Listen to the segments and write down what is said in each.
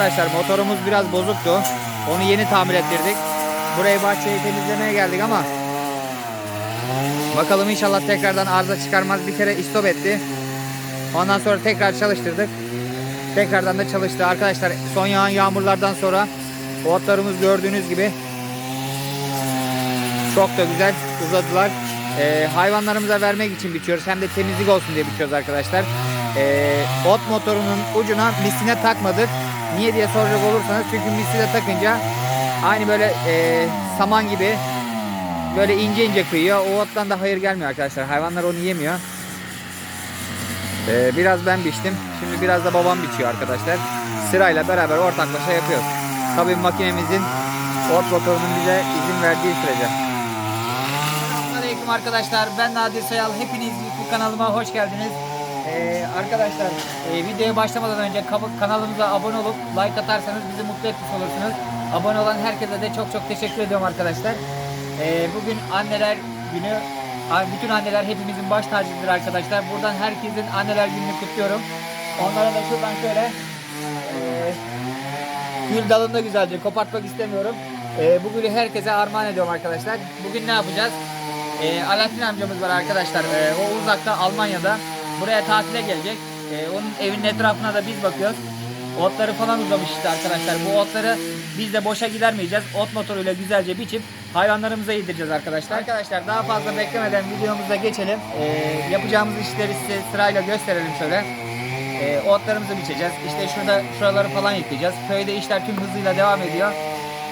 Arkadaşlar motorumuz biraz bozuktu. Onu yeni tamir ettirdik. Burayı bahçeyi temizlemeye geldik ama bakalım inşallah tekrardan arıza çıkarmaz. Bir kere istop etti. Ondan sonra tekrar çalıştırdık. Tekrardan da çalıştı. Arkadaşlar son yağan yağmurlardan sonra otlarımız gördüğünüz gibi çok da güzel uzadılar. Ee, hayvanlarımıza vermek için biçiyoruz. Hem de temizlik olsun diye biçiyoruz arkadaşlar. Ee, ot motorunun ucuna misine takmadık. Niye diye soracak olursanız çünkü misine takınca aynı böyle e, saman gibi böyle ince ince kıyıyor. O ottan da hayır gelmiyor arkadaşlar. Hayvanlar onu yemiyor. Ee, biraz ben biçtim. Şimdi biraz da babam biçiyor arkadaşlar. Sırayla beraber ortaklaşa yapıyoruz. Tabii makinemizin ot motorunun bize izin verdiği sürece. Selamünaleyküm arkadaşlar. Ben Nadir Sayal. Hepiniz YouTube kanalıma hoş geldiniz. Ee, arkadaşlar e, videoya başlamadan önce kanalımıza abone olup like atarsanız bizi mutlu etmiş olursunuz. Abone olan herkese de çok çok teşekkür ediyorum arkadaşlar. Ee, bugün anneler günü. Bütün anneler hepimizin baş tacıdır arkadaşlar. Buradan herkesin anneler gününü kutluyorum. Onlara da şuradan şöyle e, gül dalında güzelce kopartmak istemiyorum. Ee, bu gülü herkese armağan ediyorum arkadaşlar. Bugün ne yapacağız? Ee, Alaaddin amcamız var arkadaşlar. Ee, o uzakta Almanya'da. Buraya tatile gelecek. Ee, onun evinin etrafına da biz bakıyoruz. Otları falan uzamış işte arkadaşlar. Bu otları biz de boşa gidermeyeceğiz. Ot motoruyla güzelce biçip hayvanlarımıza yedireceğiz arkadaşlar. Arkadaşlar daha fazla beklemeden videomuza geçelim. Ee, yapacağımız işleri size sırayla gösterelim şöyle. Ee, otlarımızı biçeceğiz. İşte şurada şuraları falan yıkayacağız. Köyde işler tüm hızıyla devam ediyor.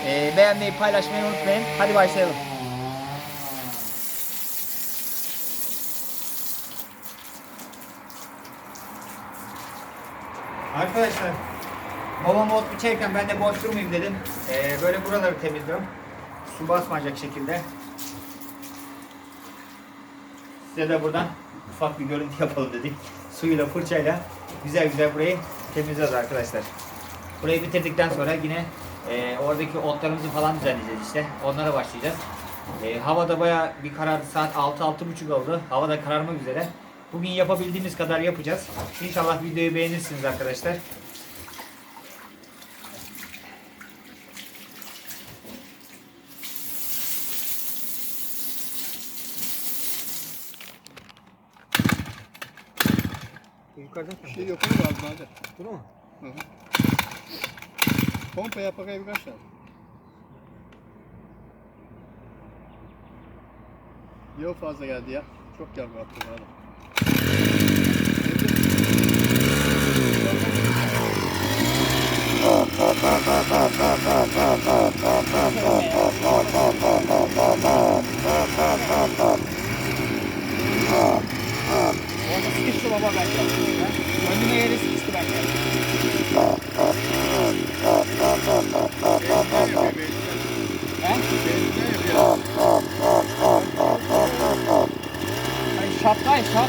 Ee, beğenmeyi, paylaşmayı unutmayın. Hadi başlayalım. Arkadaşlar babam ot biçerken ben de boş durmayayım dedim. Ee, böyle buraları temizliyorum. Su basmayacak şekilde. Size de buradan ufak bir görüntü yapalım dedik. Suyla fırçayla güzel güzel burayı temizliyoruz arkadaşlar. Burayı bitirdikten sonra yine e, oradaki otlarımızı falan düzenleyeceğiz işte. Onlara başlayacağız. E, havada baya bir karardı. Saat 6-6.30 oldu. Havada kararmak üzere. Bugün yapabildiğimiz kadar yapacağız. İnşallah videoyu beğenirsiniz arkadaşlar. Yukarıdan Bir şey yapalım mı abi hadi. Bunu mu? Hı hı. Pompa yap bakayım kaç tane. Yok fazla geldi ya. Çok yağmur attı bana. Orada sıkıştı baba bence. Önüme yeri sıkıştı bence. He? Hani şapka ya şap.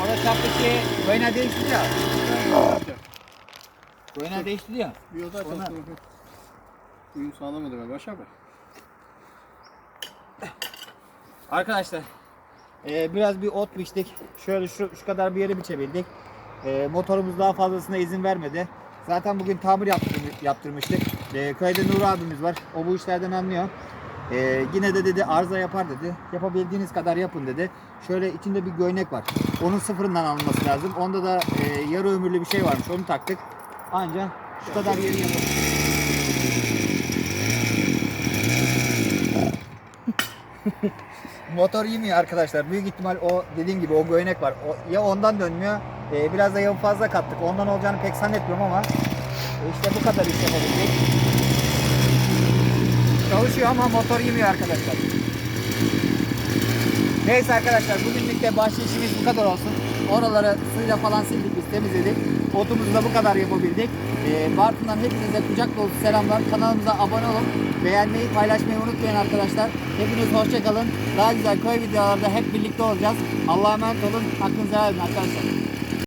Orada şapkası boyuna değişti ya. Boyuna değişti ya. Yok zaten. Uyum sağlamadı ben. Başa bak. Arkadaşlar e, biraz bir ot biçtik. Şöyle şu, şu kadar bir yeri biçebildik. E, motorumuz daha fazlasına izin vermedi. Zaten bugün tamir yaptırmış, yaptırmıştık. E, köyde Nur abimiz var. O bu işlerden anlıyor. E, yine de dedi arıza yapar dedi. Yapabildiğiniz kadar yapın dedi. Şöyle içinde bir göynek var. Onun sıfırından alınması lazım. Onda da e, yarı ömürlü bir şey varmış. Onu taktık. Anca şu kadar yeri yapalım. Motor yemiyor arkadaşlar. Büyük ihtimal o dediğim gibi o göynek var. O, ya ondan dönmüyor. e, biraz da yağ fazla kattık. Ondan olacağını pek zannetmiyorum ama e, işte bu kadar iş yapabildik. Çalışıyor ama motor yemiyor arkadaşlar. Neyse arkadaşlar bugünlük de başlı işimiz bu kadar olsun. Oraları suyla falan sildik biz temizledik. Otumuzu da bu kadar yapabildik. Ee, Bartın'dan hepinize kucak dolusu selamlar. Kanalımıza abone olun. Beğenmeyi, paylaşmayı unutmayın arkadaşlar. Hepiniz hoşça kalın. Daha güzel köy videolarda hep birlikte olacağız. Allah'a emanet olun. Hakkınızı helal arkadaşlar.